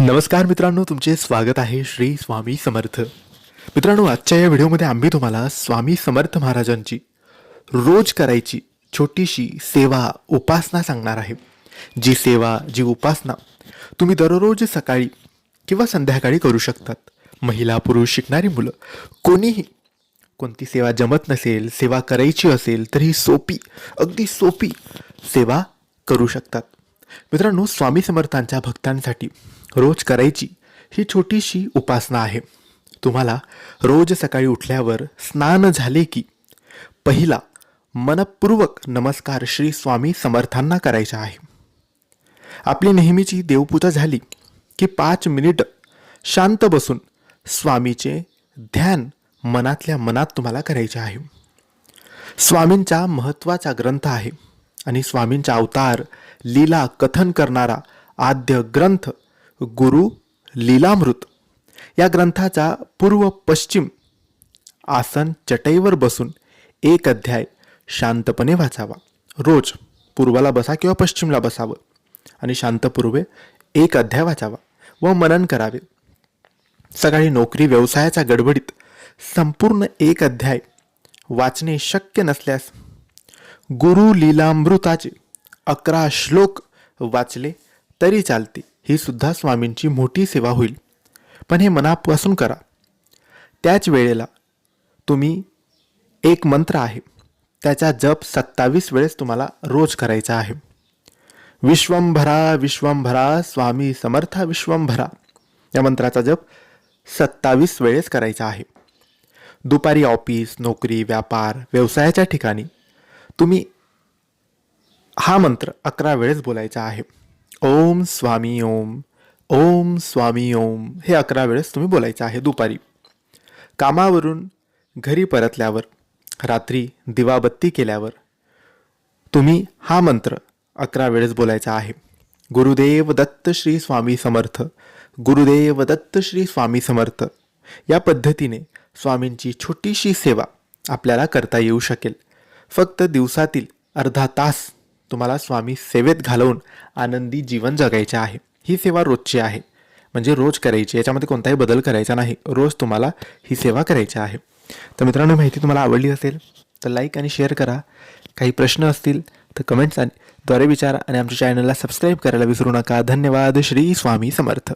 नमस्कार मित्रांनो तुमचे स्वागत आहे श्री स्वामी समर्थ. मित्रांनो आजच्या या व्हिडिओमध्ये आम्ही तुम्हाला स्वामी समर्थ महाराजांची रोज करायची छोटीशी सेवा उपासना सांगणार आहे. जी सेवा जी उपासना तुम्ही दररोज सकाळी किंवा संध्याकाळी करू शकतात. महिला पुरुष शिकणारी मुलं कोणीही कोणती सेवा जमत नसेल सेवा करायची असेल तर ही सोपी अगदी सोपी सेवा करू शकतात. मित्रांनो स्वामी समर्थांच्या भक्तांसाठी रोज करायची ही छोटीशी उपासना आहे. तुम्हाला रोज सकाळी उठल्यावर स्नान झाले की पहिला मनपूर्वक नमस्कार श्री स्वामी समर्थांना करायचा आहे. आपली नेहमीची देवपूजा झाली की पाच मिनिट शांत बसून स्वामीचे ध्यान मनातल्या मनात तुम्हाला करायचे आहे. स्वामींचा महत्त्वाचा ग्रंथ आहे आणि स्वामींचा अवतार लीला कथन करणारा आद्य ग्रंथ गुरु लीलामृत. या ग्रंथाचा पूर्व पश्चिम आसन चटईवर बसून एक अध्याय शांतपणे वाचावा. रोज पूर्वाला बसा किंवा पश्चिमला बसावं आणि शांतपूर्वे एक अध्याय वाचावा व मनन करावे. सकाळी नोकरी व्यवसायाच्या गडबडीत संपूर्ण एक अध्याय वाचणे शक्य नसल्यास गुरु लीलामृताचे अकरा श्लोक वाचले तरी चालते. ही सुद्धा स्वामींची मोठी सेवा होईल. पण हे मनापासून करा. त्याच वेळेला तुम्ही एक मंत्र आहे. त्याचा जप सत्तावीस वेळेस तुम्हाला रोज करायचा आहे. विश्वंभरा विश्वंभरा स्वामी समर्था विश्वंभरा. या मंत्राचा जप सत्तावीस वेळेस करायचा आहे. दुपारी ऑफिस नोकरी व्यापार व्यवसायाच्या ठिकाणी तुम्ही हा मंत्र अकरा वेळेस बोलायचा आहे. ओम स्वामी ओम ओम स्वामी ओम हे अकरा वेळेस तुम्ही बोलायचं आहे दुपारी. कामावरून घरी परतल्यावर रात्री दिवाबत्ती केल्यावर तुम्ही हा मंत्र अकरा वेळेस बोलायचा आहे. गुरुदेव दत्त श्री स्वामी समर्थ गुरुदेव दत्त श्री स्वामी समर्थ या पद्धतीने स्वामींची छोटीशी सेवा आपल्याला करता येऊ शकेल. फक्त दिवसातील अर्धा तास तुम्हाला स्वामी सेवेत घालवून आनंदी जीवन जगायचे आहे. ही सेवा रोजची आहे. म्हणजे रोज करायची याच्यामध्ये कोणताही बदल करायचा नाही. रोज तुम्हाला ही सेवा करायची आहे. तर मित्रांनो माहिती तुम्हाला आवडली असेल तर लाईक आणि शेअर करा. काही प्रश्न असतील तर कमेंट्सद्वारे विचारा आणि आमच्या चॅनलला सबस्क्राईब करायला विसरू नका. धन्यवाद. श्री स्वामी समर्थ.